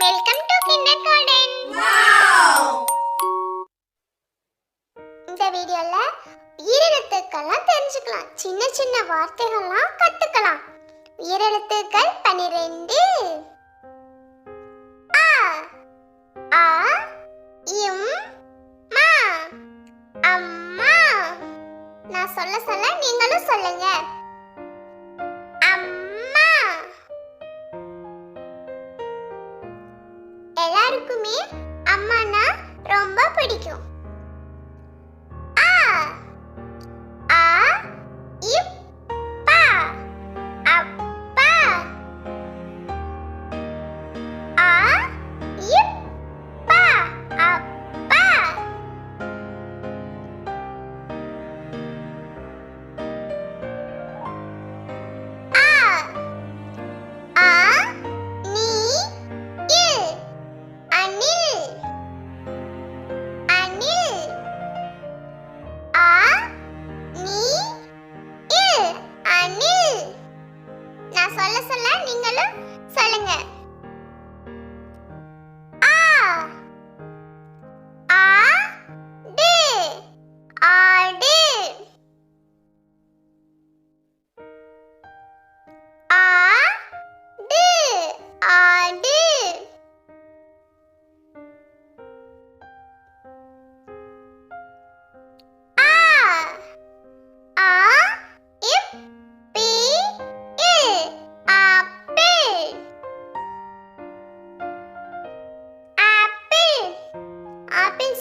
Welcome to kinder garden இந்த வீடியோல உயிரெழுத்துக்கள்லாம் தெரிஞ்சுக்கலாம். சின்ன சின்ன வார்த்தைகள்லாம் கத்துக்கலாம். உயிரெழுத்துக்கள் பன்னிரெண்டு ஆ ஆ இம் மா அம்மா. நான் சொல்ல சொல்ல நீங்களும் சொல்லுங்க. எனக்குமே அம்மானா ரொம்ப பிடிக்கும்.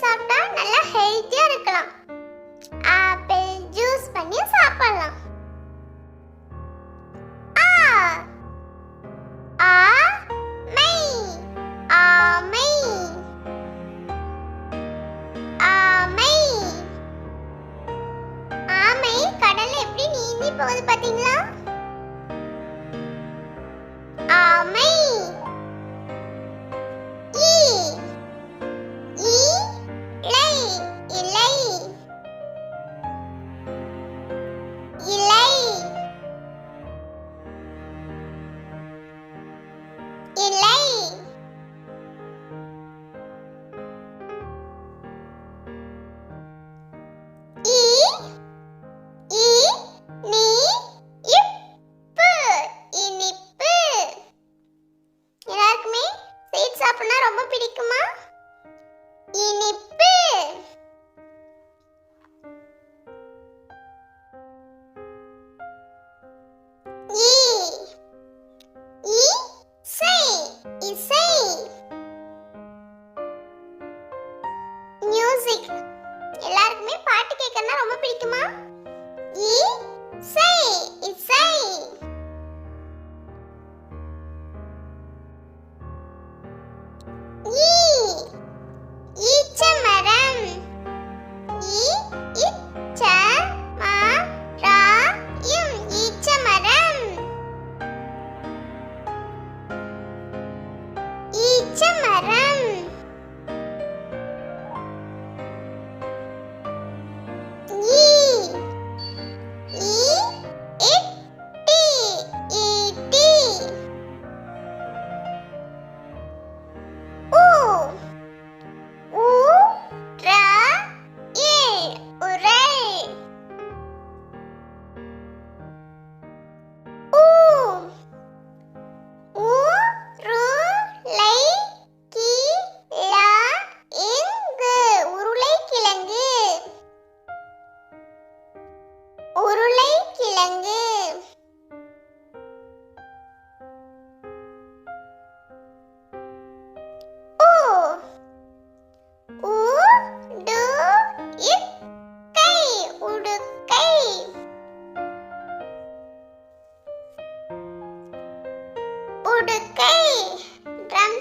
சாப்பிட்டா நல்லா ஹெல்த்தியாக இருக்கலாம். ஆப்பிள் ஜூஸ் பண்ணி சாப்பிடலாம்.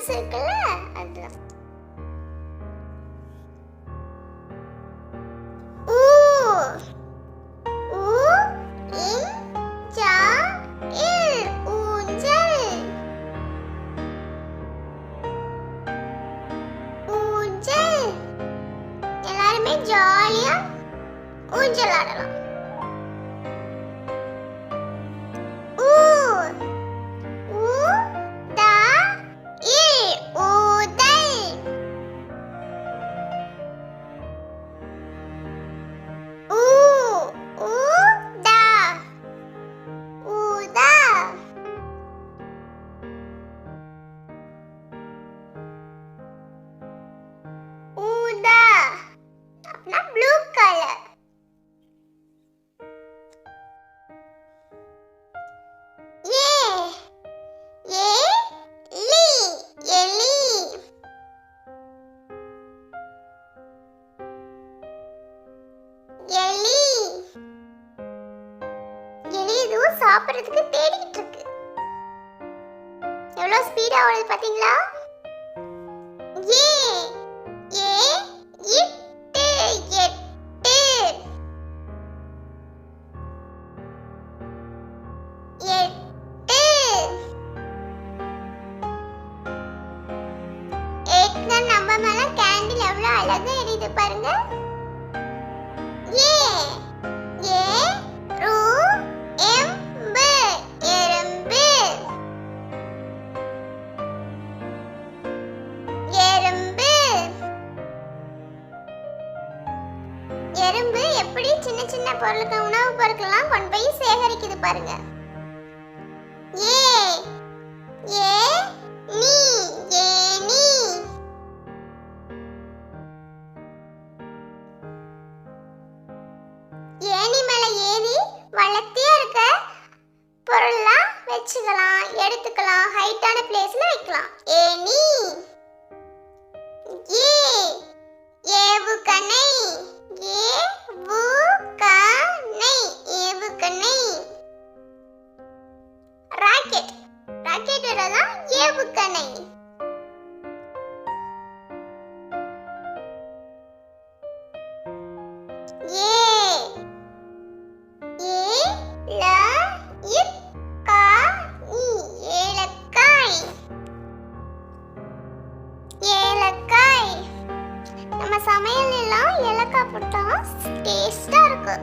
மனசு இருக்குல்ல? அதுதான். ஜாலியா ஊஞ்சல் ஆடலாம். சாப்பிடுறதுக்கு தேடிட்டு இருக்கு. எவ்வளவு ஸ்பீடா ஓடுது பாத்தீங்களா? ஏ ஏ எட்டு எட்டு. எட்டு. எட்டுனா நம்ம மேல கேண்டில் எவ்வளவு அழகு? சின்ன பொருட்கள் உணவு பொருட்கள்லாம் கொண்டு போய் சேகரிக்குது பாருங்க. ஏ ஏ நீ ஏ நீ. ஏணி மேல ஏறி வளர்த்தியா இருக்க பொருள்லாம் வச்சுக்கலாம் எடுத்துக்கலாம் ஹைட்டான பிளேஸ்ல வைக்கலாம். ஏணி ஏ ஏவுகணை. ஏ ராக்கெட். ராக்கெட்டோட தான் ஏவுகணை. ஏ ஏ ல இப் கா இ ஏலக்காய். ஏலக்காய். நம்ம சமையல் எல்லாம் ஏலக்காய் போட்டா டேஸ்டா இருக்கு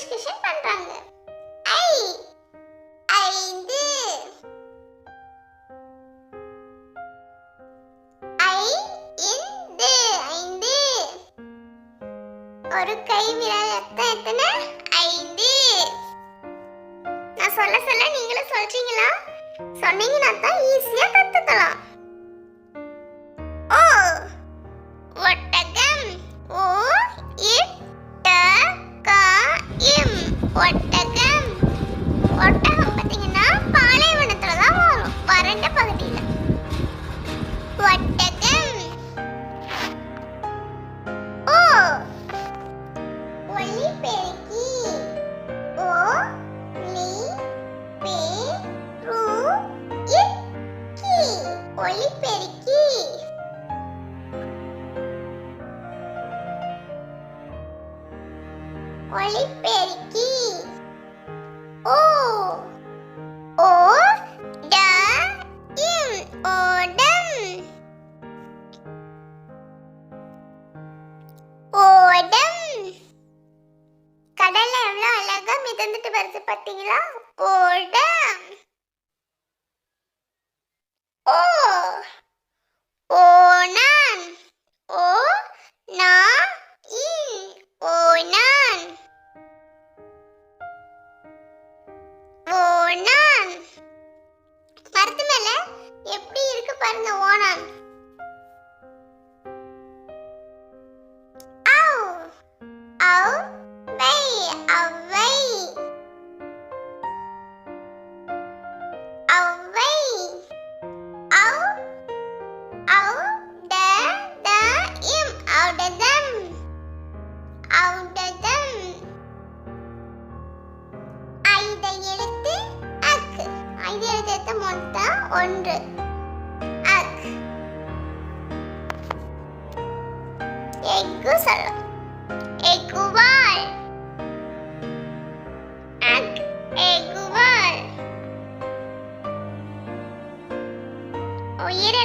டிஸ்கஷன் பண்றாங்க. ஐ ஐந்து. ஐ இந்து ஐந்து. ஒரு கை விரல் எத்தனை எத்தனை? ஐந்து. நான் சொல்ல சொல்ல நீங்களும் சொல்றீங்களா? சொன்னீங்கன்னா தான் ஈஸியா கத்துக்கலாம். ஒன்று அக் எக்கு சொல்லலாம் எக்குவால் அக் எக்குவால் உயிர்